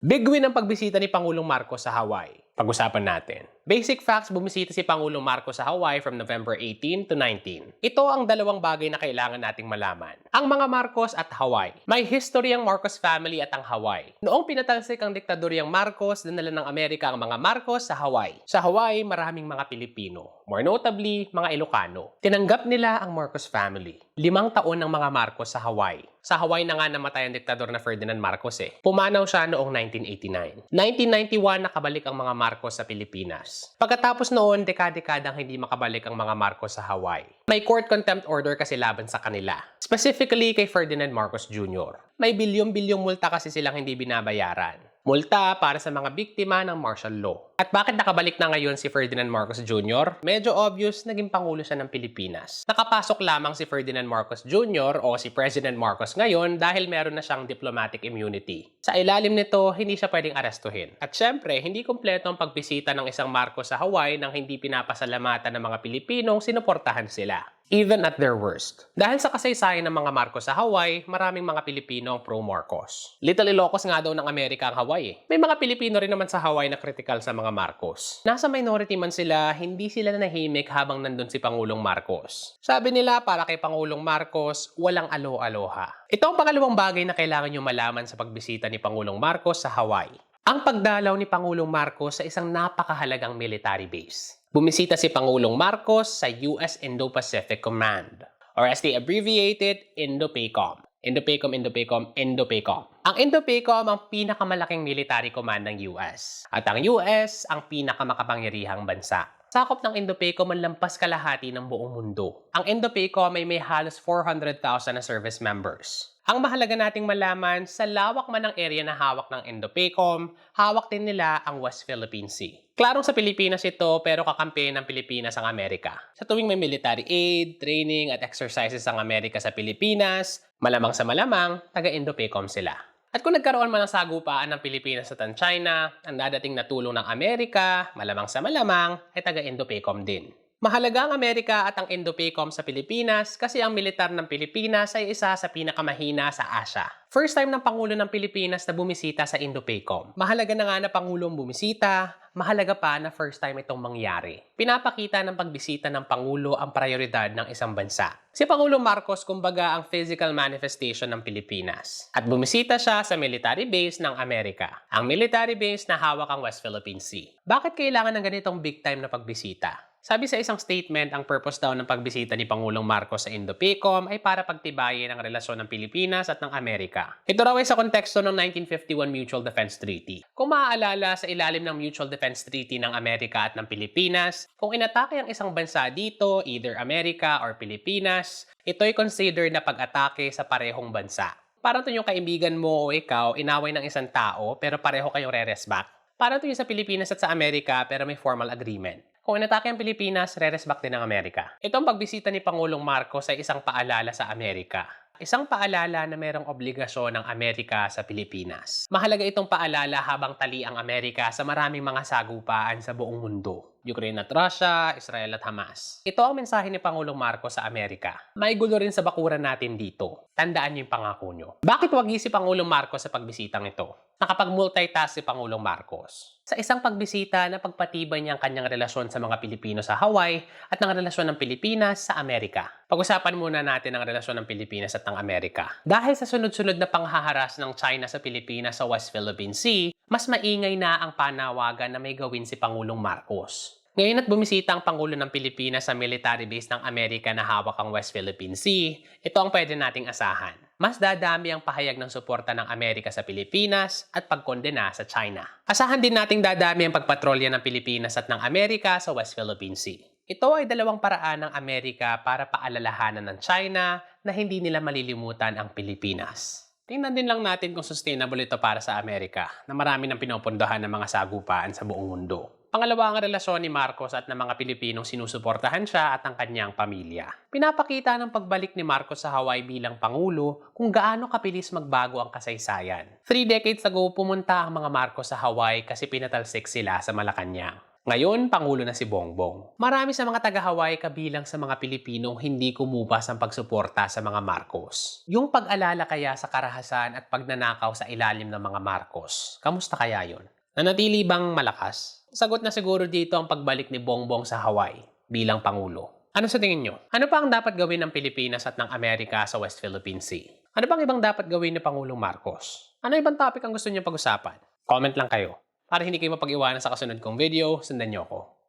Big win ang pagbisita ni Pangulong Marcos sa Hawaii. Pag-usapan natin. Basic facts, bumisita si Pangulong Marcos sa Hawaii from November 18 to 19. Ito ang dalawang bagay na kailangan nating malaman. Ang mga Marcos at Hawaii. May history ang Marcos family at ang Hawaii. Noong pinatalsik ang diktadoryang Marcos, dinala ng Amerika ang mga Marcos sa Hawaii. Sa Hawaii, maraming mga Pilipino. More notably, mga Ilocano. Tinanggap nila ang Marcos family. Limang taon ng mga Marcos sa Hawaii. Sa Hawaii na nga namatay ang diktador na Ferdinand Marcos eh. Pumanaw siya noong 1989. 1991 nakabalik ang mga Marcos sa Pilipinas. Pagkatapos noon, dekade-dekadang hindi makabalik ang mga Marcos sa Hawaii. May court contempt order kasi laban sa kanila. Specifically kay Ferdinand Marcos Jr. May bilyong-bilyong multa kasi silang hindi binabayaran. Multa para sa mga biktima ng martial law. At bakit nakabalik na ngayon si Ferdinand Marcos Jr.? Medyo obvious, naging pangulo siya ng Pilipinas. Nakapasok lamang si Ferdinand Marcos Jr. o si President Marcos ngayon dahil meron na siyang diplomatic immunity. Sa ilalim nito, hindi siya pwedeng arestuhin. At syempre, hindi kumpleto ang pagbisita ng isang Marcos sa Hawaii nang hindi pinapasalamatan ng mga Pilipinong sinuportahan sila even at their worst. Dahil sa kasaysayan ng mga Marcos sa Hawaii, maraming mga Pilipino ang pro-Marcos. Little Ilocos nga daw ng Amerika ang Hawaii. May mga Pilipino rin naman sa Hawaii na critical sa mga Marcos. Nasa minority man sila, hindi sila nahimik habang nandun si Pangulong Marcos. Sabi nila para kay Pangulong Marcos, walang alo-aloha. Ito ang pangalawang bagay na kailangan nyo malaman sa pagbisita ni Pangulong Marcos sa Hawaii. Ang pagdalaw ni Pangulong Marcos sa isang napakahalagang military base. Bumisita si Pangulong Marcos sa US Indo-Pacific Command or as they abbreviated, Indo-PACOM. Indo-PACOM, Indo-PACOM, Indo-PACOM. Ang Indo-PACOM ang pinakamalaking military command ng US. At ang US ang pinakamakapangyarihang bansa. Sakop ng Indo-PACOM ang lampas kalahati ng buong mundo. Ang Indo-PACOM ay may halos 400,000 na service members. Ang mahalaga nating malaman, sa lawak man ng area na hawak ng Indo-PACOM, hawak din nila ang West Philippine Sea. Klarong sa Pilipinas ito pero kakampi ng Pilipinas ang Amerika. Sa tuwing may military aid, training at exercises ang Amerika sa Pilipinas, malamang sa malamang, taga Indo-PACOM sila. At kung nagkaroon man ng sagupaan ng Pilipinas at ang China, ang dadating na tulong ng Amerika, malamang sa malamang, ay taga Indo-PACOM din. Mahalaga ang Amerika at ang Indo-PACOM sa Pilipinas kasi ang militar ng Pilipinas ay isa sa pinakamahina sa Asia. First time ng Pangulo ng Pilipinas na bumisita sa Indo-PACOM. Mahalaga na nga na Pangulong bumisita, mahalaga pa na first time itong mangyari. Pinapakita ng pagbisita ng Pangulo ang prioridad ng isang bansa. Si Pangulong Marcos kumbaga ang physical manifestation ng Pilipinas. At bumisita siya sa military base ng Amerika. Ang military base na hawak ang West Philippine Sea. Bakit kailangan ng ganitong big time na pagbisita? Sabi sa isang statement, ang purpose daw ng pagbisita ni Pangulong Marcos sa Indo-PACOM ay para pagtibayin ang relasyon ng Pilipinas at ng Amerika. Ito raw ay sa konteksto ng 1951 Mutual Defense Treaty. Kung maaalala sa ilalim ng Mutual Defense Treaty ng Amerika at ng Pilipinas, kung inatake ang isang bansa dito, either Amerika or Pilipinas, ito ay considered na pag-atake sa parehong bansa. Parang to yung kaibigan mo o ikaw, inaway ng isang tao pero pareho kayong re-resback. Parang to yung sa Pilipinas at sa Amerika pero may formal agreement. Kung inatake ang Pilipinas, re-resback din ng Amerika. Itong pagbisita ni Pangulong Marcos ay isang paalala sa Amerika. Isang paalala na merong obligasyon ng Amerika sa Pilipinas. Mahalaga itong paalala habang tali ang Amerika sa maraming mga sagupaan sa buong mundo. Ukraine at Russia, Israel at Hamas. Ito ang mensahe ni Pangulong Marcos sa Amerika. May gulo rin sa bakuran natin dito. Tandaan niyo yung pangako nyo. Bakit wagi si Pangulong Marcos sa pagbisitang ito? Nakapag-multitask si Pangulong Marcos. Sa isang pagbisita na pagpatibay niya ang kanyang relasyon sa mga Pilipino sa Hawaii at ng relasyon ng Pilipinas sa Amerika. Pag-usapan muna natin ang relasyon ng Pilipinas at ng Amerika. Dahil sa sunod-sunod na panghaharas ng China sa Pilipinas sa West Philippine Sea, mas maingay na ang panawagan na may gawin si Pangulong Marcos. Ngayon at bumisita ang Pangulo ng Pilipinas sa military base ng Amerika na hawak ang West Philippine Sea, ito ang pwede nating asahan. Mas dadami ang pahayag ng suporta ng Amerika sa Pilipinas at pagkondena sa China. Asahan din nating dadami ang pagpatrolya ng Pilipinas at ng Amerika sa West Philippine Sea. Ito ay dalawang paraan ng Amerika para paalalahanan ng China na hindi nila malilimutan ang Pilipinas. Tingnan din lang natin kung sustainable ito para sa Amerika na marami nang pinopondohan ng mga sagupaan sa buong mundo. Pangalawa ang relasyon ni Marcos at ng mga Pilipinong sinusuportahan siya at ang kanyang pamilya. Pinapakita ng pagbalik ni Marcos sa Hawaii bilang Pangulo kung gaano kapilis magbago ang kasaysayan. Three decades ago, pumunta ang mga Marcos sa Hawaii kasi pinatalsik sila sa Malacanang. Ngayon, Pangulo na si Bongbong. Marami sa mga taga-Hawaii kabilang sa mga Pilipinong hindi kumubas ang pagsuporta sa mga Marcos. Yung pag-alala kaya sa karahasan at pagnanakaw sa ilalim ng mga Marcos, kamusta kaya yon? Nanatili bang malakas? Sagot na siguro dito ang pagbalik ni Bongbong sa Hawaii bilang Pangulo. Ano sa tingin nyo? Ano pa ang dapat gawin ng Pilipinas at ng Amerika sa West Philippine Sea? Ano pang ibang dapat gawin ni Pangulong Marcos? Ano ibang topic ang gusto niyo pag-usapan? Comment lang kayo. Para hindi kayo mapag-iwanan sa kasunod kong video, sundan niyo ako.